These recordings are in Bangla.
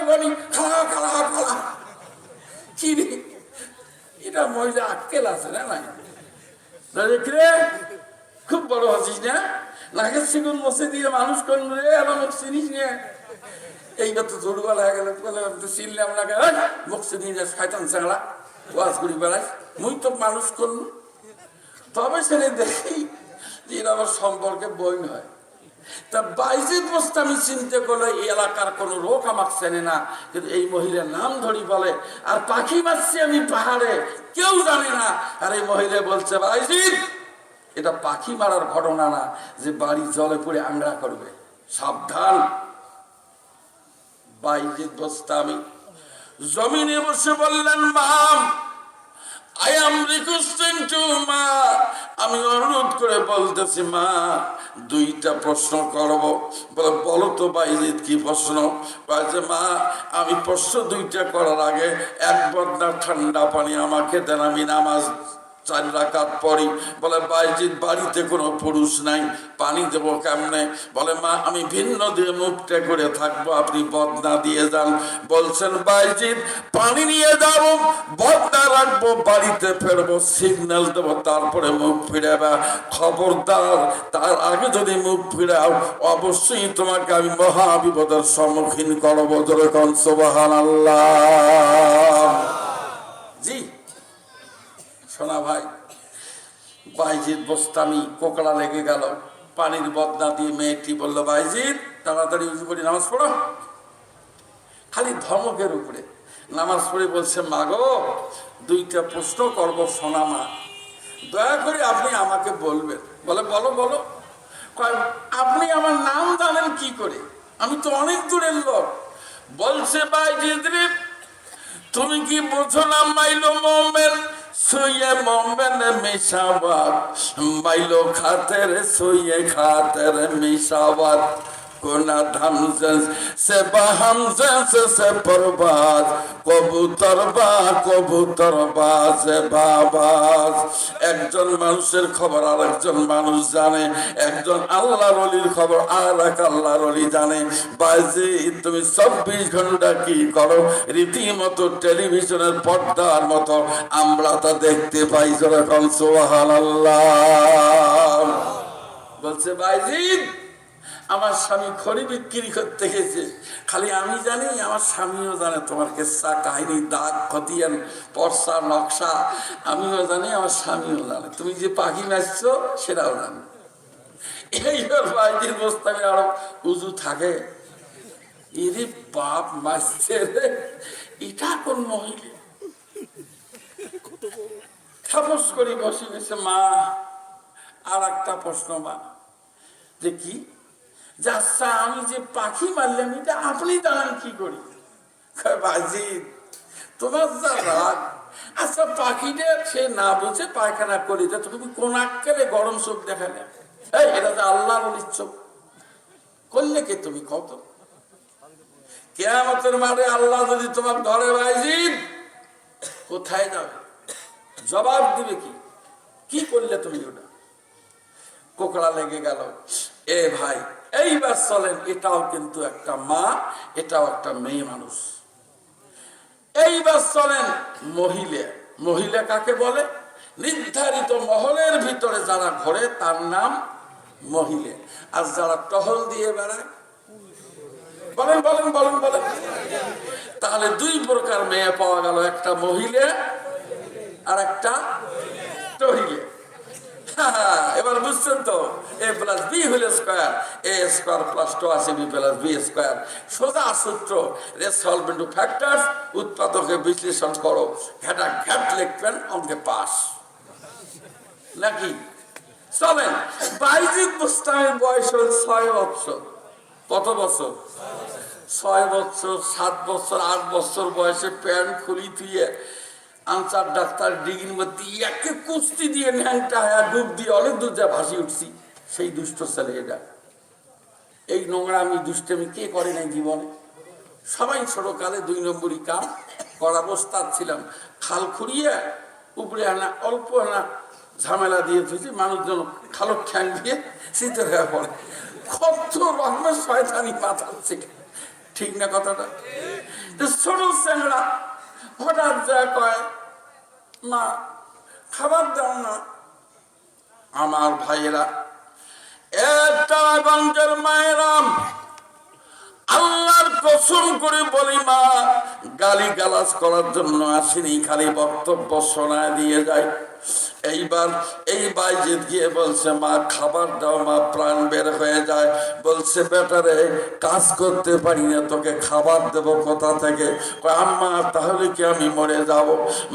বলি খালা খালা খালা। রে এটা আক্কেল আছে না নাই? রে, খুব বড় হচ্ছিস না? নাকের সিগুন দিয়ে মানুষ রে চিনিস না? এইটা তো দুর্বল হয়ে গেল তো চিনলাম না কেন মুখ চিনি যা শয়তান চাংলা ওয়াজ করি বেড়াই মুই তো মানুষ করলু তবে সেনে দেখি যে আমার সম্পর্কে বই নয় তা বাইজিদ মোস্তামি চিনতে করলে এই এলাকার কোনো লোক আমাকে চেনে না। কিন্তু এই মহিলার নাম ধরি বলে, আর পাখি মারছি আমি পাহাড়ে, কেউ জানে না। আর এই মহিলা বলছে বাইজিদ এটা পাখি মারার ঘটনা না, যে বাড়ি জলে পড়ে আংড়া করবে। সাবধান। বাইজিদ বস্তামি জমিনে বসে বললেন, ma'am I am requesting to মা আমি অনুরোধ করে বলতেছি মা, দুইটা প্রশ্ন করব। বলে, বলো তো বাইরে কি প্রশ্ন? বলছে, মা, আমি প্রশ্ন দুইটা করার আগে এক বদনা ঠান্ডা পানি আমাকে দেন, আমি নামাজ চার রাকাত পড়ি। বলে বাইজিৎ বাড়িতে কোনো পুরুষ নাই, পানি দেবো কেমনে? বলে, মা, আমি ভিন্ন দিয়ে মুখটা করে থাকব, আপনি বদনা দিয়ে যান। বলছেন বাইজিৎ পানি নিয়ে যাব বদনা রাখব, বাড়িতে ফেরবো, সিগন্যাল দেবো, তারপরে মুখ ফিরাবা। খবরদার, তার আগে যদি মুখ ফিরাও, অবশ্যই তোমাকে আমি মহা বিপদের সম্মুখীন করব। যেরকম সোবাহান আল্লাহ জি। শোনা ভাই, বাইজিৎ বস্তামি কোকড়া লেগে গেল। পানির বদনা দিয়ে মেয়েটি বলল, বাইজিৎ, তাড়াতাড়ি উজু করি নামাজ পড়ো। খালি ধমকের উপরে নামাজ পড়ে বলছে, মাগো, দুইটা প্রশ্ন করব সোনা মা। দয়া করে আপনি আমাকে বলবেন। বলে, বলো বলো। আপনি আমার নাম জানেন কি করে? আমি তো অনেক দূরের লোক। বলছে, বাইজিৎ তুমি কি বোঝো না মাইলো মোমেন? সুয়ে মোমেন মিশাবাদ মাইলো খাতের সুয়ে খাতের মিশাবাদ কবুতর বা কবুতর একজন মানুষের খবর আর একজন মানুষ জানে। একজন আল্লাহর অলির খবর আর এক আল্লাহর অলি জানে। বাজে, তুমি চব্বিশ ঘণ্টা কি করো? রীতিমতো টেলিভিশনের পর্দার মতো। আমরা তা দেখতে পাই যেরকম সোহান আল্লাহ বলছে বাইজিদ আমার স্বামী খড়ি বিক্রি করতে গেছে। খালি আমি জানি, আমার স্বামীও জানে, তোমার কেসা, কাহিনী, দাগ, খতিয়ান, পর্সা, নকশা, আমিও জানি, আমার স্বামীও জানে। তুমি যে পাখি মারছো সেটাও জানে। মা আর একটা প্রশ্ন মা। যে কি? যে আচ্ছা আমি যে পাখি মারলাম, এটা আপনি জানান কি করি? তোমার যা রাগ। আচ্ছা পাখিটা সে না বুঝে পায়খানা করি তা তুমি কোন আক্কেলে গরম চোখ দেখালে এই, এটা তো আল্লাহর চোখ করলে কে তুমি কত? কেয়ামতের মারে আল্লাহ যদি তোমার ধরে বাইজিদ কোথায় যাবে? জবাব দিবে কি? কি করলে তুমি ওটা? কোকড়া লেগে গেল। এ ভাই এইবার চলেন, এটাও কিন্তু একটা মা, এটাও একটা মেয়ে মানুষ। এইবার চলেন মহিলা। মহিলা কাকে বলে? নির্ধারিত মহলের ভিতরে যারা ঘরে, তার নাম মহিলা। আর যারা টহল দিয়ে বেড়ায়, বলেন বলেন বলেন বলেন। তাহলে দুই প্রকার মেয়ে পাওয়া গেল, একটা মহিলা আর একটা টহিলে। এবার বুঝছেন তো, এ প্লাস বি হলে square A square plus two আছে বি প্লাস বি স্কোয়ার সোজা সূত্র রেসলভ ইন্টু ফ্যাক্টরস উৎপাদকে বিশ্লেষণ করো। ঘাটা ঘাট লিখবেন, অঙ্কে পাস নাকি? চলেন বাইজিৎ মুস্তামের বয়স হল ছয় বছর। কত বছর? ছয় বছর, সাত বছর, আট বছর বয়সে প্যান্ট খুলি দিয়ে আনসার ডাক্তার ডিগ্রির মধ্যে একে কুস্তি দিয়ে ন্যাংটা হ্যাঁ ডুব দিয়ে অনেক দূর যা ভাসি উঠছি। সেই দুষ্ট ছেলে এটা। এই নোংরা আমি দুষ্টামি কে করে নাই জীবনে? সবাই ছোটকালে দুই নম্বরই কাম। করা অবস্থার ছিলাম। খাল খুঁড়িয়ে উপরে আনা, অল্প আনা ঝামেলা দিয়ে ধুয়েছি মানুষজন খালো ঠ্যাং দিয়ে শীতের হয়ে পড়ে। কত রকমের শয়তানি মাথা ঠিক না কথাটা? ছোট চেংড়া হঠাৎ যা কয় মা খাবার দাও না। আমার ভাইয়েরা একটা গঞ্জের মায়েরাম আল্লাহর কসম করে বলি, মা গালি গালাজ করার জন্য আসেনি, খালি বক্তব্য শোনায় দিয়ে যায় এইবার এই বাইজিৎ গিয়ে বলছে, মা, খাবার দাও, মা, প্রাণ বের হয়ে যায়। বলছে বেটারে কাজ করতে পারি না, তোকে খাবার দেব কোথা থেকে? আম্মা, তাহলে কি আমি মরে যাব?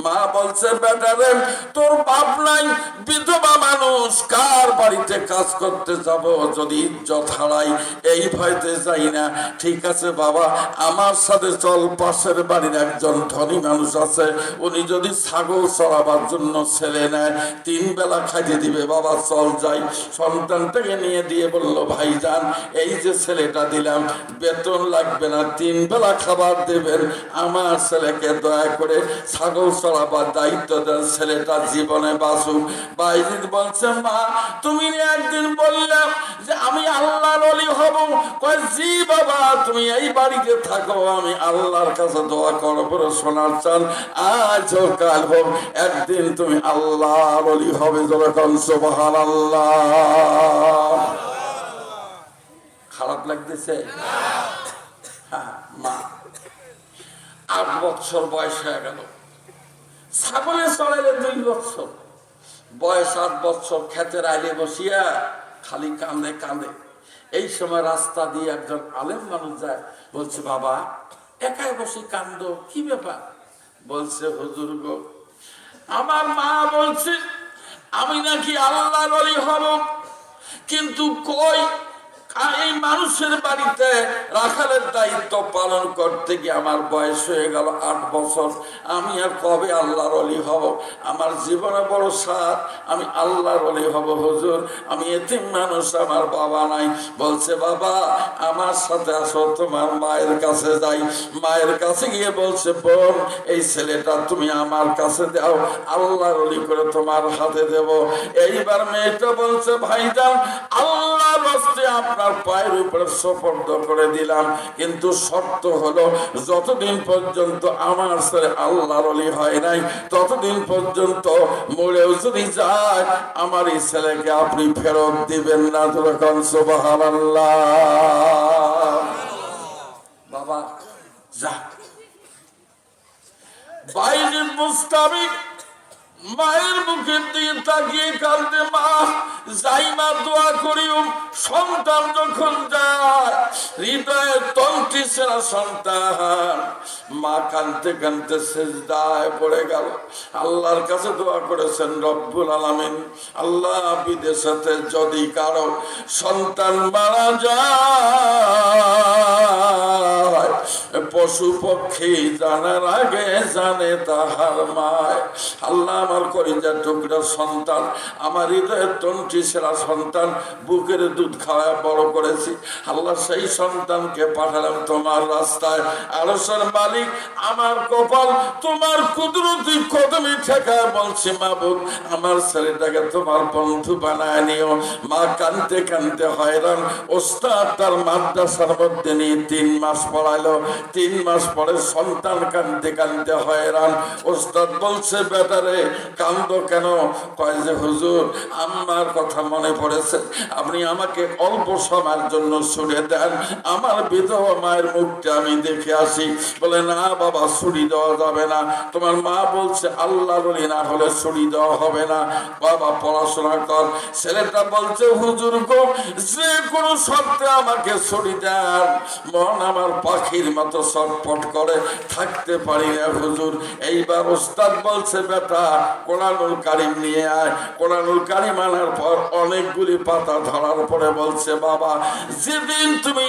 মা বলছে বেটারে তোর বাপ নাই, বিধবা মানুষ কার বাড়িতে কাজ করতে যাব, যদি ইজ্জত হারাই, এই ভয়তে যাই না। ঠিক আছে বাবা, আমার সাথে চল, পাশের বাড়ির একজন ধনী মানুষ আছে, উনি যদি ছাগল চড়াবার জন্য ছেলে নেয়, তিন বেলা খাইতে দিবে, বাবা, চল যাই। সন্তানটাকে নিয়ে দিয়ে বলল ভাইজান এই যে ছেলেটা দিলাম, বেতন লাগবে না, তিন বেলা খাবার দেবেন। আমার ছেলেকে দয়া করে ছাগল চড়াবার দায়িত্ব দেন, ছেলেটা জীবনে বাঁচুক। বাইজিৎ বলছে, মা তুমি একদিন বললাম যে আমি আল্লাহর অলি হব। কয়, জি বাবা, তুমি এই বাড়িতে থাকো, আমি আল্লাহর কাছে দোয়া করব শোনার চান আজ কাল হোক, একদিন তুমি আল্লাহর অলি হবে যখন সুবহান আল্লাহ খারাপ লাগতেছে? মা আট বছর বয়স হয়ে গেল। ছাগলে চড়াইলে দুই বছর। বয়স আট বছর খেতের আইলে বসিয়া খালি কান্দে কান্দে। এই সময় রাস্তা দিয়ে একজন আলেম মানুষ যায়, বলছে, বাবা, একাই বসে কান্দ, কি ব্যাপার? বলছে, হুজুর গো, আমার মা বলছে, আমি নাকি আল্লাহ বলি হব, কিন্তু কই আর এই মানুষের বাড়িতে রাখালের দায়িত্ব পালন করতে গিয়ে আমার বয়স হয়ে গেল আট বছর। আমি আর কবে আল্লাহর অলি হব? আমার জীবনে বড় সাত। আমি আল্লাহর অলি হব, হুজুর। আমি এতিম মানুষ, আমার বাবা নাই। বলছে, বাবা, আমার সাথে আসো, তোমার মায়ের কাছে যাই। মায়ের কাছে গিয়ে বলছে, বোন, এই ছেলেটা তুমি আমার কাছে দাও। আল্লাহর অলি করে তোমার হাতে দেব। এইবার মেয়েটা বলছে, ভাইজান আল্লাহর রাস্তে আপনার পায়ের উপরে সফর্দ করে দিলাম। কিন্তু শর্ত হলো, যতদিন পর্যন্ত আমার ছেলে আল্লাহর অলি হয় নাই, ততদিন পর্যন্ত মরেও যদি যায়, আমার এই ছেলেকে আপনি ফেরত দিবেন না। যখন সুবাহান বাবা যাক বাইরের মুস্তাবিক মায়ের মুখের দিকে তাকিয়ে কাঁদতে মা। যাই মা দোয়া করিও, সন্তান যখন যায়, হৃদয়ে তন্ত্রী সেরা সন্তান। মা কানতে কানতে শেষদায় পড়ে গেল। আল্লাহর কাছে দোয়া করেছেন, রব্বুল আলামিন, আল্লাহ বিদেশেতে যদি কারও সন্তান মারা যায় পশু পক্ষী জানার আগে জানে তাহার মায় আল্লাহ আমার করিজার টুকরা সন্তান, আমার হৃদয়ের তন্ত্রী সেরা সন্তান, বুকের দুধ খাওয়া বড় করেছি। আল্লাহ সেই সন্তানকে পাঠালাম তোমার রাস্তায়। আরসের মালিক, আমার কপাল, তোমার কুদরতি কদমে ঠেকা বলছি মাবুদ, আমার ছেলেটাকে তোমার বন্ধু বানায় নিও। মা কানতে কানতে হয়রান, ওস্তাদ তার মাদ্রাসার মধ্যে নিয়ে তিন মাস পড়াইলো। তিন মাস পরে সন্তান কানতে কানতে হয়রান। ওস্তাদ বলছে, বেটারে, কান্দ কেন? কয় যে, হুজুর, আমার কথা মনে পড়েছে। আপনি আমাকে অল্প সময়ের জন্য ছুড়ে দেন। আমার বিধবা মায়ের মুখটা আমি দেখে আসি। বলে, না বাবা, ছুরি দেওয়া যাবে না। তোমার মা বলছে আল্লাহ বলি না হলে ছুরি দেওয়া হবে না। বাবা, পড়াশোনা কর। ছেলেটা বলছে, হুজুর গো, যে কোনো শর্তে আমাকে ছুরি দেন। মন আমার পাখির মতো ছটপট করে, থাকতে পারি না হুজুর। এইবার ওস্তাদ বলছে, বেটা, কোরআনুল কারিম নিয়ে আয়। কোরআনুল কারিম আনার পর অনেকগুলি পাতা ধরার পরে বলছে, বাবা, যেদিন তুমি